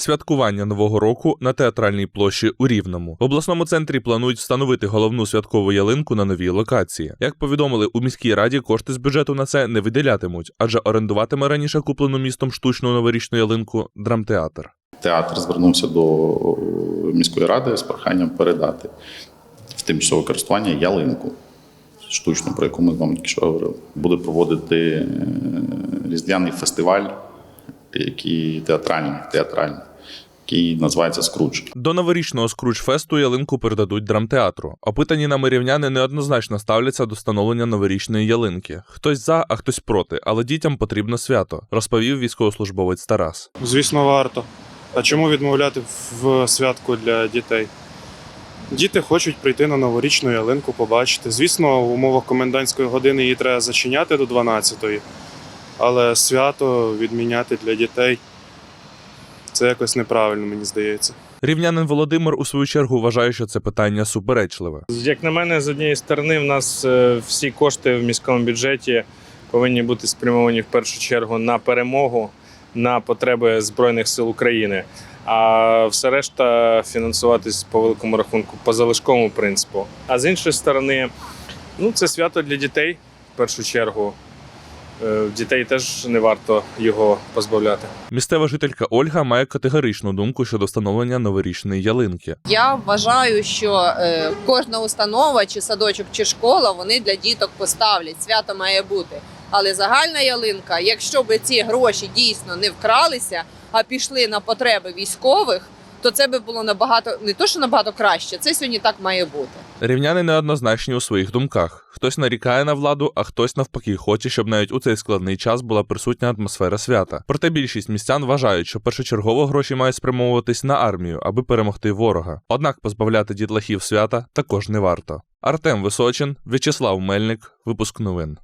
Святкування нового року на театральній площі у Рівному. В обласному центрі планують встановити головну святкову ялинку на новій локації. Як повідомили у міській раді, кошти з бюджету на це не виділятимуть, адже орендуватиме раніше куплену містом штучну новорічну ялинку драмтеатр. Театр звернувся до міської ради з проханням передати в тимчасове користування ялинку штучну, про яку ми з вами тільки що говорили. Буде проводити е, різдвяний фестиваль, який театральний, театральний, який називається Скрудж. До новорічного скруч-фесту ялинку передадуть драмтеатру. Опитані нами рівняни неоднозначно ставляться до встановлення новорічної ялинки. Хтось за, а хтось проти, але дітям потрібно свято, розповів військовослужбовець Тарас. Звісно, варто. А чому відмовляти в святку для дітей? Діти хочуть прийти на новорічну ялинку, побачити. Звісно, в умовах комендантської години її треба зачиняти до 12-ї, але свято відміняти для дітей це якось неправильно, мені здається. Рівнянин Володимир у свою чергу вважає, що це питання суперечливе. Як на мене, з однієї сторони, в нас е, всі кошти в міському бюджеті повинні бути спрямовані в першу чергу на перемогу, на потреби Збройних сил України. А все решта фінансуватись по великому рахунку по залишковому принципу. А з іншої сторони, ну це свято для дітей в першу чергу. Е, Дітей теж не варто його позбавляти. Місцева жителька Ольга має категоричну думку щодо встановлення новорічної ялинки. Я вважаю, що е, кожна установа, чи садочок, чи школа вони для діток поставлять. Свято має бути. Але загальна ялинка, якщо би ці гроші дійсно не вкралися, а пішли на потреби військових, то це би було набагато не то, що набагато краще. Це сьогодні так має бути. Рівняни неоднозначні у своїх думках. Хтось нарікає на владу, а хтось навпаки хоче, щоб навіть у цей складний час була присутня атмосфера свята. Проте більшість містян вважають, що першочергово гроші мають спрямовуватись на армію, аби перемогти ворога. Однак позбавляти дітлахів свята також не варто. Артем Височин, В'ячеслав Мельник, випуск новин.